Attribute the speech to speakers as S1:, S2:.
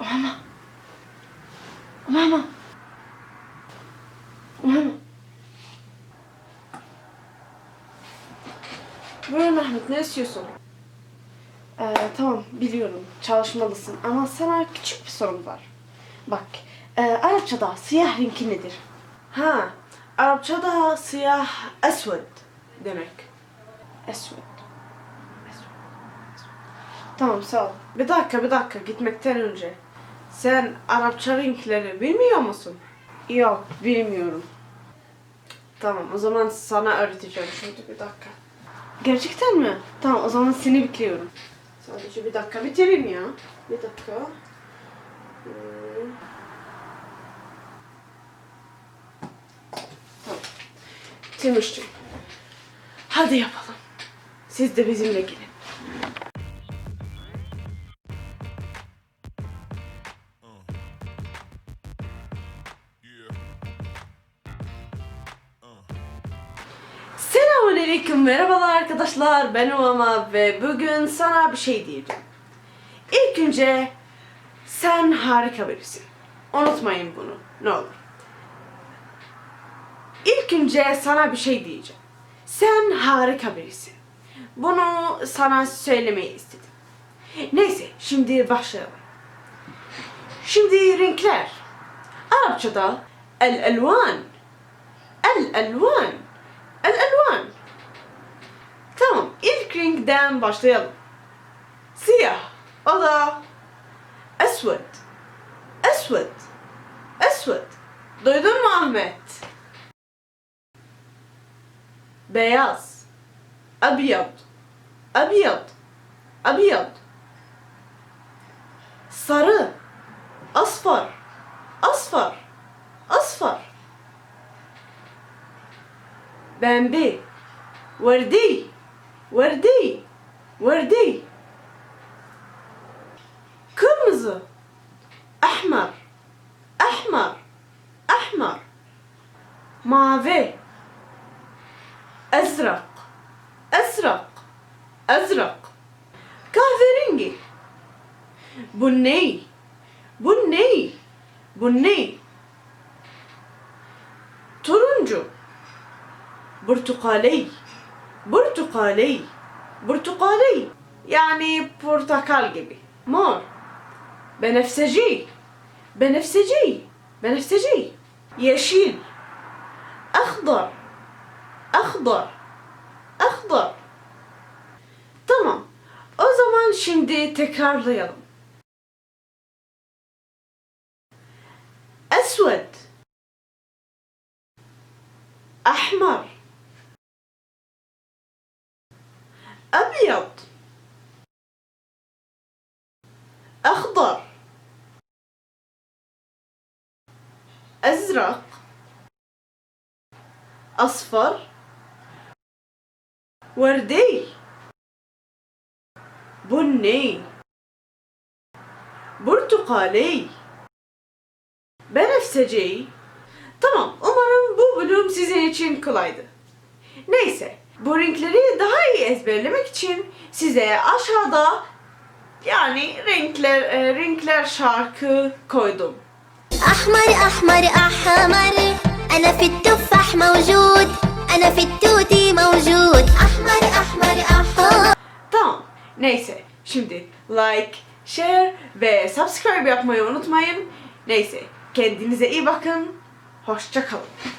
S1: Mama. Mama. Mama. Buyur Mehmet, ne istiyorsun? Ee, tamam, biliyorum. Çalışmalısın. Ama sana küçük bir sorum var. Bak, e, Arapçada siyah renki nedir? Ha, Arapçada siyah esved demek. Esved. Tamam sağ ol. Bir dakika bir dakika gitmekten önce. Sen Arapça renkleri bilmiyor musun? Yok bilmiyorum. Tamam o zaman sana öğreteceğim şimdi bir dakika. Gerçekten mi? Tamam o zaman seni bekliyorum. Sadece bir dakika bitireyim ya. Bir dakika. Hmm. Tamam. Timuçin. Hadi yapalım. Siz de bizimle gelin. Selamünaleyküm, merhabalar arkadaşlar. Ben Umama ve bugün sana bir şey diyeceğim. İlk önce sen harika birisin. Unutmayın bunu, ne olur. İlk önce sana bir şey diyeceğim. Sen harika birisin. Bunu sana söylemeyi istedim. Neyse, şimdi başlayalım. Şimdi renkler. Arapçada el-elvan. El-elvan. El-elvan. Tamam, ilk renkten başlayalım. Siyah. Allah. Esved. Esved. Esved. Duydun mu Ahmet? Beyaz. Abiyad. Abiyad. Abiyad. Sarı. Asfar. Asfar. Asfar. Bembe. Verdi. Verdi. Verdi. Kırmızı. Ahmar. Ahmar. Ahmar. Mavi. Ezrak. Ezrak. Ezrak. Kahverengi. Bunni. Bunni. Bunni. Turuncu. Portakali. برتقالي. برتقالي. يعني برتقال جبي مور بنفسجي. بنفسجي. بنفسجي. يشيل أخضر. أخضر. أخضر. تمام. o zaman şimdi tekrarlayalım. أسود. أحمر. أبيض أخضر أزرق أصفر وردي بني برتقالي بنفسجي Tamam, umarım bu bölüm sizin için kolaydı. Neyse, bu renkleri daha iyi ezberlemek için size aşağıda yani renkler e, renkler şarkı koydum.
S2: أحمر أحمر أحمر أنا في التفاح موجود أنا في التوتي موجود أحمر أحمر أحمر
S1: Tamam. Neyse, şimdi like, share ve subscribe yapmayı unutmayın. Neyse, kendinize iyi bakın. Hoşça kalın.